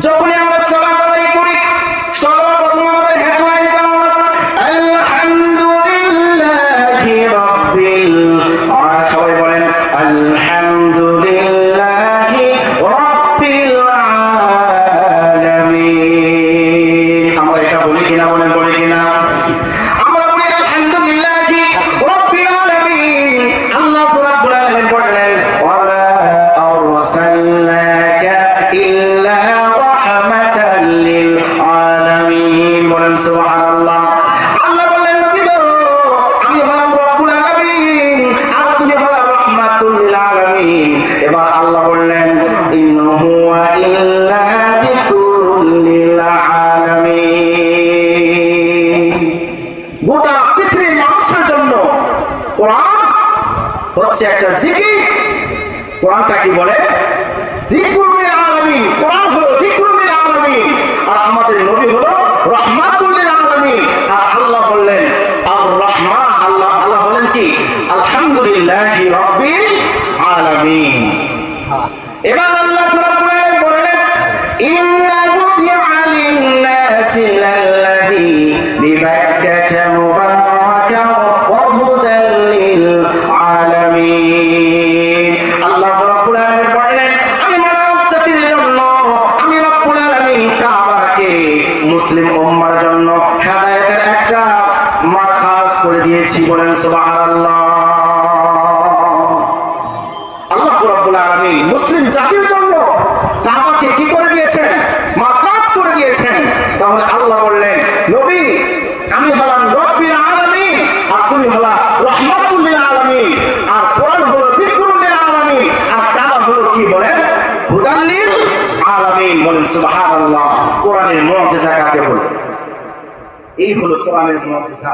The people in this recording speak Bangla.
যখনই বলেন আল্লাহ বললেন, নবী গো, আমি হলাম রব্বুল আলামিন, আর তুমি হলাম রাহমাতুল লিল এবার আল্লাহ বললেন, ইন্নাহু ইল্লা যিকরুল লিল গোটা পৃথিবীর মানুষের জন্য কোরআন হচ্ছে একটা জিকির। কোরআনটা কি বলে? জন্য আমি মুসলিম জন্য হেদায়েতের একটা মাখাস করে দিয়েছি বলেন সুবহানাল্লাহ। জাতির জন্য কাবাকে কি করে দিয়েছেন? মা কাজ করে দিয়েছেন। তাহলে আল্লাহ বললেন, নবী, আমি হলাম রব্বিল আলামিন, আর তুমি হলা রহমাতুল লিল আলামিন, আর কোরআন হলো যিকরুল লিল আলামিন, আর কাবা হলো কি বলেন? হুদাল্লিল আলামিন বলেন, সুবহানাল্লাহ, কোরআনের মুজিজা কাকে বলে এই হলো কোরআনের মুজিজা